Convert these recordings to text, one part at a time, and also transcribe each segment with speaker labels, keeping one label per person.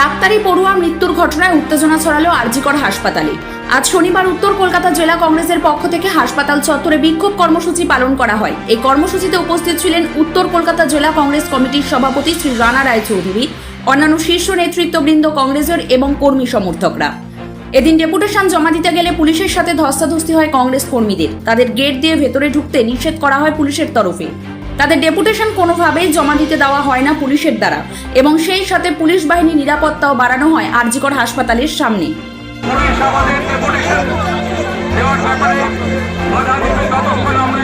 Speaker 1: ডাক্তারি পড়ুয়া মৃত্যুর ঘটনায় উত্তেজনা ছড়ালো আরজিকর হাসপাতালে। আজ শনিবার উত্তর কলকাতা জেলা কংগ্রেসের পক্ষ থেকে হাসপাতাল চত্বরে বিক্ষোভ কর্মসূচি পালন করা হয়। এই কর্মসূচিতে উপস্থিত ছিলেন উত্তর কলকাতা জেলা কংগ্রেস কমিটির সভাপতি শ্রী রানা রায় চৌধুরী, অন্যান্য শীর্ষ নেতৃত্ববৃন্দ কংগ্রেসের এবং কর্মী সমর্থকরা। এদিন ডেপুটেশন জমা দিতে গেলে পুলিশের সাথে ধস্তাধস্তি হয় কংগ্রেস কর্মীদের। তাদের গেট দিয়ে ভেতরে ঢুকতে নিষেধ করা হয় পুলিশের তরফে। তাদের ডেপুটেশন কোনোভাবেই জমা দিতে দেওয়া হয় না পুলিশের দ্বারা এবং সেই সাথে পুলিশ বাহিনী নিরাপত্তাও বাড়ানো হয় আরজিকর হাসপাতালের সামনে।
Speaker 2: পুলিশ আমাদের ডেপুটেশন দেওয়ার ব্যাপারে বাধা দিতে ততক্ষণ আমরা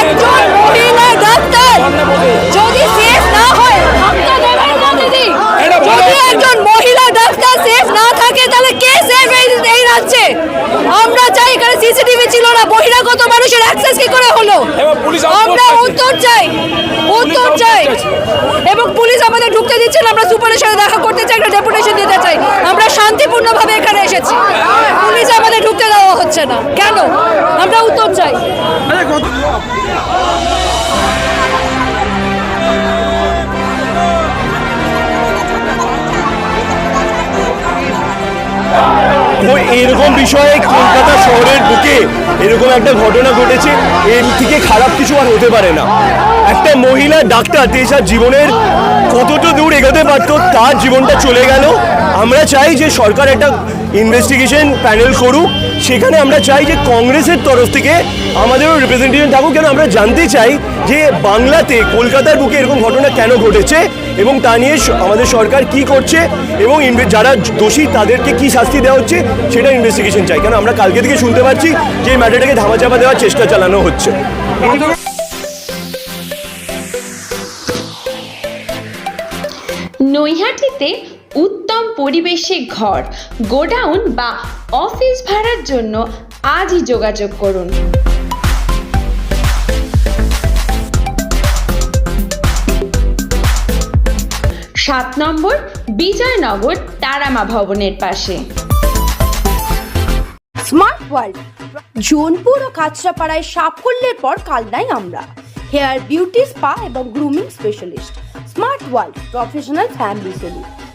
Speaker 3: একজন মহিলা ডাক্তার যদি সেফ না হয় যদি একজন মহিলা ডাক্তার সেফ না থাকে তাহলে কে সেফ এই রাজ্যে? আমরা চাই এখানে সিসিটিভি ছিল না বহিরাগত মানুষের অ্যাক্সেস কি করে হলো? আমরা উত্তর চাই। উত্তর চাই। এবং পুলিশ আমাদের ঢুকতে দিচ্ছে না আমরা সুপারের সাথে দেখা করতে চাই একটা ডেপুটেশন দিতে চাই। আমরা শান্তিপূর্ণভাবে এখানে এসেছি। হচ্ছে না। কেন? আমরা উত্তর চাই।
Speaker 4: এরকম বিষয়ে কলকাতা শহরের বুকে এরকম একটা ঘটনা ঘটেছে এর থেকে খারাপ কিছু আর হতে পারে না। একটা মহিলা ডাক্তার দেশার জীবনের কতটা দূর এগোতে পারতো তার জীবনটা চলে গেল। আমরা চাই যে সরকার একটা ইনভেস্টিগেশন প্যানেল করুক, সেখানে আমরা চাই যে কংগ্রেসের তরফ থেকে আমাদেরও রিপ্রেজেন্টেশন থাকুক। কেন আমরা জানতে চাই যে বাংলাতে কলকাতার বুকে এরকম ঘটনা কেন ঘটেছে এবং তা নিয়ে আমাদের সরকার কি করছে এবং যারা দোষী তাদেরকে কি শাস্তি দেওয়া হচ্ছে সেটা ইনভেস্টিগেশন চাই। কেন আমরা কালকে থেকে শুনতে পাচ্ছি যে এই ম্যাটারটাকে ধামাচাপা দেওয়ার চেষ্টা চালানো হচ্ছে।
Speaker 5: নৈহাটিতে উত্তম পরিবেশে ঘর, গোডাউন বা অফিস ভাড়ার জন্য আজই যোগাযোগ করুন। সাত নম্বর, বিজয়নগর, তারামা ভবনের পাশে।
Speaker 6: স্মার্ট ওয়ার্ল্ড, জোনপুর ও কাঁচরাপাড়ায় সাফল্যের পর কালনাই আমরা। হেয়ার বিউটি স্পা এবং grooming specialist, smart world, professional family salon.